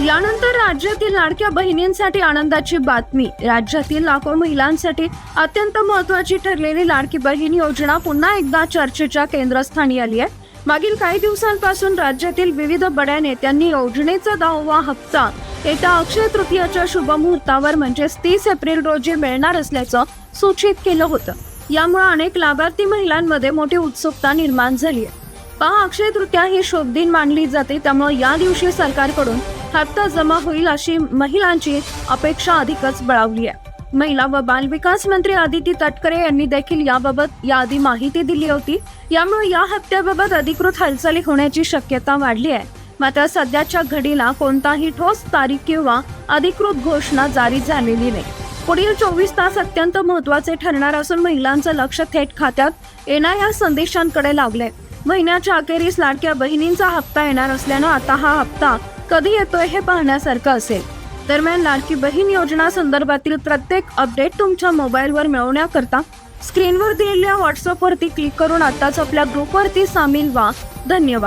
यानंतर राज्यातील लाडक्या बहिणींसाठी आनंदाची बातमी. राज्यातील लाखो महिलांसाठी अत्यंत महत्वाची ठरलेली लाडकी बहीण योजना पुन्हा एकदा चर्चेच्या केंद्रस्थानी आली आहे. मागील काही दिवसांपासून राज्यातील विविध बड्या नेत्यांनी योजनेचा दहावा हप्ता येत्या अक्षय तृतीयाच्या शुभमुहूर्तावर म्हणजेच तीस एप्रिल रोजी मिळणार असल्याचं सूचित केलं होतं. यामुळे अनेक लाभार्थी महिलांमध्ये मोठी उत्सुकता निर्माण झाली आहे. पहा अक्षय तृतीया ही शुभ दिन मानली जाते त्यामुळे या दिवशी सरकारकडून हप्ता जमा होईल अशी महिलांची अपेक्षा अधिकच बळावली आहे. महिला व बालविकास मंत्री आदिती तटकरे यांनी देखील याबाबत याआधी माहिती दिली होती. यामुळे या हप्त्याबाबत अधिकृत हालचाली होण्याची शक्यता वाढली आहे. मात्र सध्याच्या घडीला कोणताही ठोस तारीख किंवा अधिकृत घोषणा जारी झालेली नाही. पुढील चोवीस तास अत्यंत महत्त्वाचे ठरणार असून महिलांचं लक्ष थेट खात्यात येणाऱ्या संदेशांकडे लागलंय. महिन्याच्या अखेरीस लाडक्या बहिणींचा हप्ता येणार असल्यानं आता हा हप्ता कधी येतोय हे पाहण्यासारखं असेल. दरम्यान लाडकी बहीण योजना संदर्भातील प्रत्येक अपडेट तुमच्या मोबाईलवर मिळवण्याकरता स्क्रीनवर दिलेल्या व्हॉट्सअपवरती क्लिक करून आताच आपल्या ग्रुपवरती सामील व्हा. धन्यवाद.